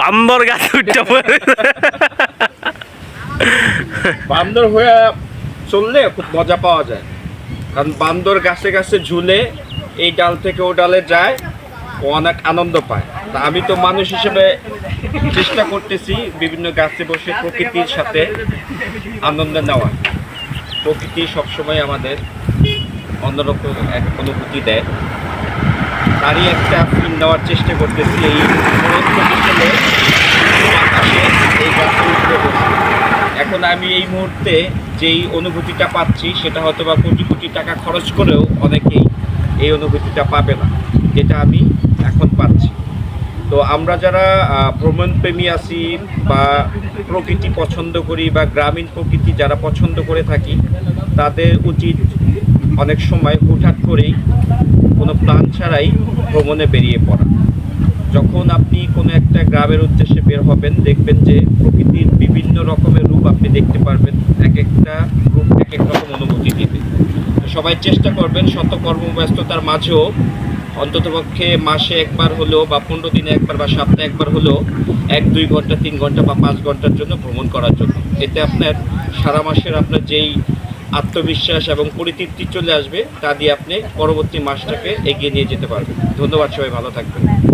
বান্দর গাছ উঠতে পড়ে। বান্দর হয়ে চললে খুব মজা পাওয়া যায়। কারণ বান্দর গাছে গাছে ঝুলে এই ডাল থেকে ও ডালে যায়, ও অনেক আনন্দ পায়। তা আমি তো মানুষ হিসেবে চেষ্টা করতেছি বিভিন্ন গাছে বসে প্রকৃতির সাথে আনন্দ নেওয়া প্রকৃতি সবসময় আমাদের অন্যরকম এক অনুভূতি দেয়। তারই একটা ফিল নেওয়ার চেষ্টা করতেছি এই এখন আমি এই মুহূর্তে যেই অনুভূতিটা পাচ্ছি, সেটা হয়তো বা কোটি কোটি টাকা খরচ করেও অনেকেই এই অনুভূতিটা পাবে না, যেটা আমি এখন পাচ্ছি। তো আমরা যারা ভ্রমণপ্রেমী আছি বা প্রকৃতি পছন্দ করি বা গ্রামীণ প্রকৃতি যারা পছন্দ করে থাকি, তাদের উচিত অনেক সময় হুটহাট করেই ছাড়াই ভ্রমণে বেরিয়ে পড়া। যখন আপনি কোনো একটা গ্রামের উদ্দেশ্যে বের হবেন, দেখবেন যে প্রকৃতির বিভিন্ন রকমের রূপ আপনি দেখতে পারবেন। এক একটা রূপ এক এক রকম অনুভূতি দিবে। তো সবাই চেষ্টা করবেন শত কর্মব্যস্ততার মাঝেও অন্ততপক্ষে মাসে একবার হলেও বা পনেরো দিনে একবার বা সপ্তাহে একবার হলেও এক, দুই ঘণ্টা, তিন ঘণ্টা বা পাঁচ ঘণ্টার জন্য ভ্রমণ করার জন্য। এতে আপনার সারা মাসের আপনার যেই আত্মবিশ্বাস এবং পরিতৃপ্তি চলে আসবে, তা দিয়ে আপনি পরবর্তী মাসটাকে এগিয়ে নিয়ে যেতে পারবেন। ধন্যবাদ সবাই, ভালো থাকবেন।